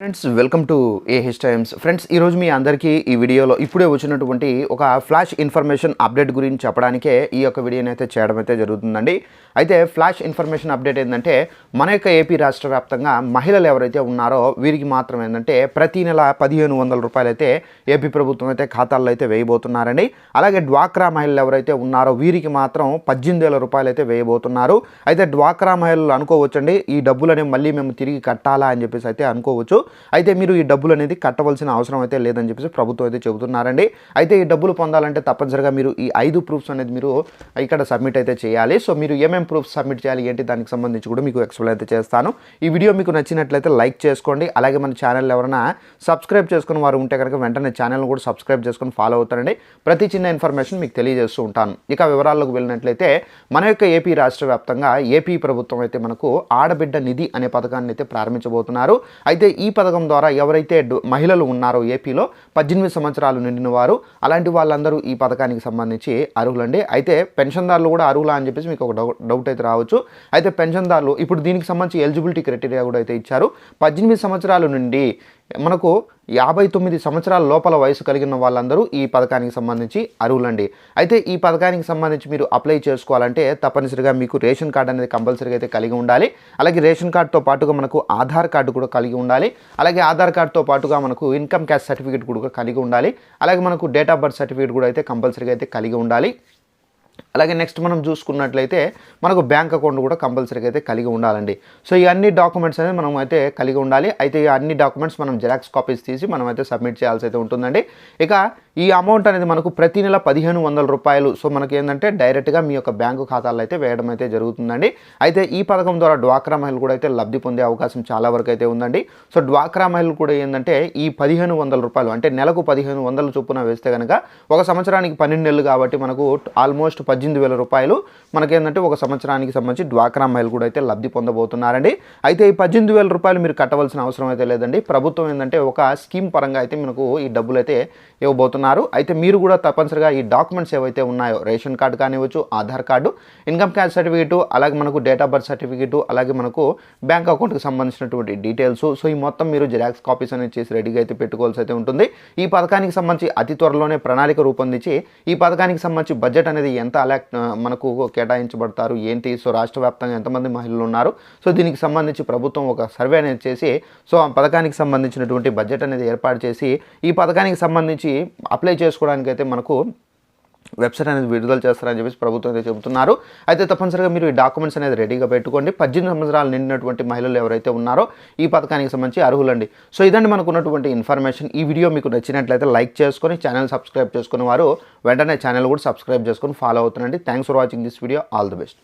Friends welcome to A H Times friends ఈరోజు మీ అందరికీ ఈ వీడియోలో ఇప్పుడే వచ్చినటువంటి ఒక ఫ్లాష్ ఇన్ఫర్మేషన్ అప్డేట్ గురించి చెప్పడానికే ఈ యొక్క వీడియోని అయితే చేయడం అయితే జరుగుతుందండి. అయితే ఫ్లాష్ ఇన్ఫర్మేషన్ అప్డేట్ ఏంటంటే మన యొక్క ఏపీ రాష్ట్ర వ్యాప్తంగా మహిళలు ఎవరైతే ఉన్నారో వీరికి మాత్రం ఏంటంటే ప్రతి నెల పదిహేను వందల రూపాయలు అయితే ఏపీ ప్రభుత్వం అయితే ఖాతాల్లో అయితే వేయబోతున్నారండి. అలాగే డ్వాక్రా మహిళలు ఎవరైతే ఉన్నారో వీరికి మాత్రం పద్దెనిమిది వేల రూపాయలు అయితే వేయబోతున్నారు. అయితే డ్వాక్రా మహిళలు అనుకోవచ్చండి ఈ డబ్బులని మళ్ళీ మేము తిరిగి కట్టాలా అని చెప్పేసి అయితే అనుకోవచ్చు. అయితే మీరు ఈ డబ్బులు అనేది కట్టవలసిన అవసరం అయితే లేదని చెప్పేసి ప్రభుత్వం అయితే చెబుతున్నారండి. అయితే ఈ డబ్బులు పొందాలంటే తప్పనిసరిగా మీరు ఈ ఐదు ప్రూఫ్స్ అనేది మీరు ఇక్కడ సబ్మిట్ అయితే చేయాలి. సో మీరు ఏమేం ప్రూఫ్స్ సబ్మిట్ చేయాలి ఏంటి దానికి సంబంధించి కూడా మీకు ఎక్స్ప్లెయిన్ అయితే చేస్తాను. ఈ వీడియో మీకు నచ్చినట్లయితే లైక్ చేసుకోండి. అలాగే మన ఛానల్ ఎవరైనా సబ్స్క్రైబ్ చేసుకుని వారు ఉంటే కనుక వెంటనే ఛానల్ కూడా సబ్స్క్రైబ్ చేసుకొని ఫాలో అవుతారండి. ప్రతి చిన్న ఇన్ఫర్మేషన్ మీకు తెలియజేస్తూ ఉంటాను. ఇక వివరాల్లోకి వెళ్ళినట్లయితే మన యొక్క ఏపీ రాష్ట్ర వ్యాప్తంగా ఏపీ ప్రభుత్వం అయితే మనకు ఆడబిడ్డ నిధి అనే పథకాన్ని అయితే ప్రారంభించబోతున్నారు. అయితే ఈ పథకం ద్వారా ఎవరైతే మహిళలు ఉన్నారో ఏపీలో పద్దెనిమిది సంవత్సరాలు నిండిన వారు అలాంటి వాళ్ళందరూ ఈ పథకానికి సంబంధించి అర్హులండి. అయితే పెన్షన్దారులు కూడా అర్హులా అని చెప్పేసి మీకు ఒక డౌ- డౌట్ అయితే రావచ్చు. అయితే పెన్షన్దారులు ఇప్పుడు దీనికి సంబంధించి ఎలిజిబిలిటీ క్రైటీరియా కూడా అయితే ఇచ్చారు. పద్దెనిమిది సంవత్సరాల నుండి మనకు యాభై తొమ్మిది సంవత్సరాల లోపల వయసు కలిగిన వాళ్ళందరూ ఈ పథకానికి సంబంధించి అర్హులండి. అయితే ఈ పథకానికి సంబంధించి మీరు అప్లై చేసుకోవాలంటే తప్పనిసరిగా మీకు రేషన్ కార్డు అనేది కంపల్సరీగా అయితే కలిగి ఉండాలి. అలాగే రేషన్ కార్డుతో పాటుగా మనకు ఆధార్ కార్డు కూడా కలిగి ఉండాలి. అలాగే ఆధార్ కార్డుతో పాటుగా మనకు ఇన్కమ్ క్యాష్ సర్టిఫికేట్ కూడా కలిగి ఉండాలి. అలాగే మనకు డేట్ ఆఫ్ బర్త్ సర్టిఫికేట్ కూడా అయితే కంపల్సరీగా అయితే కలిగి ఉండాలి. అలాగే నెక్స్ట్ మనం చూసుకున్నట్లయితే మనకు బ్యాంక్ అకౌంట్ కూడా కంపల్సరీగా అయితే కలిగి ఉండాలండి. సో ఈ అన్ని డాక్యుమెంట్స్ అనేది మనం అయితే కలిగి ఉండాలి. అయితే ఈ అన్ని డాక్యుమెంట్స్ మనం జెరాక్స్ కాపీస్ తీసి మనం అయితే సబ్మిట్ చేయాల్సి అయితే ఉంటుందండి. ఇక ఈ అమౌంట్ అనేది మనకు ప్రతి నెల పదిహేను వందల రూపాయలు. సో మనకి ఏంటంటే డైరెక్ట్గా మీ యొక్క బ్యాంకు ఖాతాలో అయితే వేయడం అయితే జరుగుతుందండి. అయితే ఈ పథకం ద్వారా డ్వాక్రా మహిళలు కూడా అయితే లబ్ధి పొందే అవకాశం చాలా వరకు అయితే ఉందండి. సో డ్వాక్రా మహిళలు కూడా ఏంటంటే ఈ పదిహేను వందల రూపాయలు అంటే నెలకు పదిహేను వందల చొప్పున వేస్తే కనుక ఒక సంవత్సరానికి పన్నెండు నెలలు కాబట్టి మనకు ఆల్మోస్ట్ పద్దెనిమిది వేల రూపాయలు మనకేంటంటే ఒక సంవత్సరానికి సంబంధించి డ్వాక్రా మహిళలు కూడా అయితే లబ్ధి పొందబోతున్నారండి. అయితే ఈ పద్దెనిమిది వేల రూపాయలు మీరు కట్టవలసిన అవసరం అయితే లేదండి. ప్రభుత్వం ఏంటంటే ఒక స్కీమ్ పరంగా అయితే మనకు ఈ డబ్బులు అయితే ఇవ్వబోతున్నారు. అయితే మీరు కూడా తప్పనిసరిగా ఈ డాక్యుమెంట్స్ ఏవైతే ఉన్నాయో ration card కానివ్వచ్చు Aadhaar card income caste certificate అలాగే మనకు డేట్ ఆఫ్ బర్త్ సర్టిఫికేట్ అలాగే మనకు బ్యాంక్ అకౌంట్కి సంబంధించినటువంటి డీటెయిల్స్. సో ఈ మొత్తం మీరు జిరాక్స్ కాపీస్ అనేది చేసి రెడీగా అయితే పెట్టుకోవాల్సి అయితే ఉంటుంది. ఈ పథకానికి సంబంధించి అతి త్వరలోనే ప్రణాళిక రూపొందించి ఈ పథకానికి సంబంధించి బడ్జెట్ అనేది ఎంత అలా మనకు కేటాయించబడతారు ఏంటి? సో రాష్ట్ర వ్యాప్తంగా ఎంతమంది మహిళలు ఉన్నారు? సో దీనికి సంబంధించి ప్రభుత్వం ఒక సర్వే అనేది చేసి సో ఆ పథకానికి సంబంధించినటువంటి బడ్జెట్ అనేది ఏర్పాటు చేసి ఈ పథకానికి సంబంధించి అప్లై చేసుకోవడానికి అయితే మనకు వెబ్సైట్ అనేది విడుదల చేస్తారని చెప్పేసి ప్రభుత్వం అయితే చెబుతున్నారు. అయితే తప్పనిసరిగా మీరు ఈ డాక్యుమెంట్స్ అనేది రెడీగా పెట్టుకోండి. పద్దెనిమిది సంవత్సరాలు నిండినటువంటి మహిళలు ఎవరైతే ఉన్నారో ఈ పథకానికి సంబంధించి అర్హులండి. సో ఇదండి మనకు ఉన్నటువంటి ఇన్ఫర్మేషన్. ఈ వీడియో మీకు నచ్చినట్లయితే లైక్ చేసుకొని ఛానల్ సబ్స్క్రైబ్ చేసుకున్న వారు వెంటనే ఛానల్ కూడా సబ్స్క్రైబ్ చేసుకొని follow అవుతుండండి. Thanks for watching this video. All the best.